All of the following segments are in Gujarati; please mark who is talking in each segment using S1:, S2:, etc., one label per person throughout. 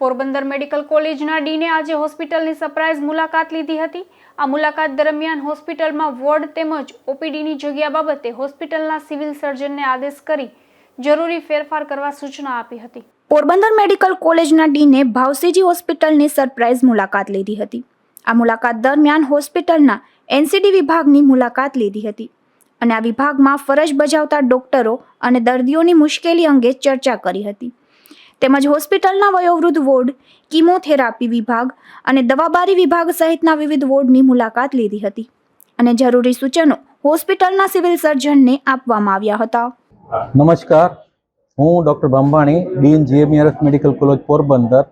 S1: પોરબંદર મેડિકલ કોલેજના ડીને આજે હોસ્પિટલની સરપ્રાઇઝ મુલાકાત લીધી હતી. આ મુલાકાત દરમિયાન હોસ્પિટલમાં વોર્ડ તેમજ ઓપીડીની જગ્યા બાબતે હોસ્પિટલના સિવિલ સર્જનને આદેશ કરી જરૂરી ફેરફાર કરવા સૂચના આપી હતી.
S2: પોરબંદર મેડિકલ કોલેજના ડીને ભાવસીજી હોસ્પિટલની સરપ્રાઇઝ મુલાકાત લીધી હતી. આ મુલાકાત દરમિયાન હોસ્પિટલના એનસીડી વિભાગની મુલાકાત લીધી હતી અને આ વિભાગમાં ફરજ બજાવતા ડોક્ટરો અને દર્દીઓની મુશ્કેલી અંગે ચર્ચા કરી હતી. તેમજ હોસ્પિટલના વયોવૃદ્ધ વોર્ડ, કિમોથેરાપી વિભાગ અને દવાબારી વિભાગ સહિતના વિવિધ વોર્ડની મુલાકાત લીધી હતી અને જરૂરી સૂચનો હોસ્પિટલના સિવિલ સર્જનને આપવામાં આવ્યા હતા.
S3: નમસ્કાર. હું doctor Brahmani dean GMRS medical college Porbandar.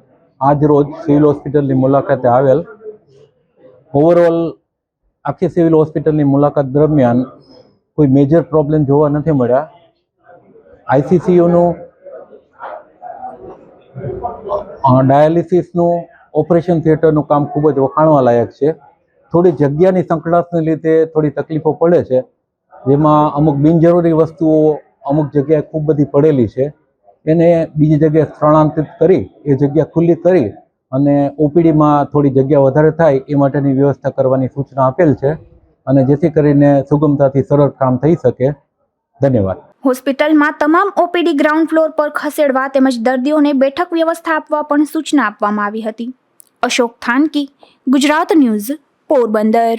S3: આજ રોજ સિવિલ હોસ્પિટલની મુલાકાતે આવેલ. ઓવરઓલ આખી સિવિલ હોસ્પિટલની મુલાકાત દરમિયાન કોઈ મેજર પ્રોબ્લેમ જોવા નથી મળ્યા. આઈસીસીયુનું ડાયાલિસિસનું ઓપરેશન થિયેટરનું કામ ખૂબ જ વખાણવા લાયક છે. થોડી જગ્યાની સંકળાશને લીધે થોડી તકલીફો પડે છે. જેમાં અમુક બિનજરૂરી વસ્તુઓ અમુક જગ્યાએ ખૂબ બધી પડેલી છે. એને બીજી જગ્યાએ સ્થળાંતરિત કરી, એ જગ્યા ખુલ્લી કરી અને ઓપીડીમાં થોડી જગ્યા વધારે થાય એ માટેની વ્યવસ્થા કરવાની સૂચના આપેલ છે અને જેથી કરીને સુગમતાથી સરળ કામ થઈ શકે. ધન્યવાદ.
S2: હોસ્પિટલમાં તમામ ઓપીડી ગ્રાઉન્ડ ફ્લોર પર ખસેડવા તેમજ દર્દીઓને બેઠક વ્યવસ્થા આપવા પણ સૂચના આપવામાં આવી હતી. અશોક થાનકી, ગુજરાત ન્યૂઝ, પોરબંદર.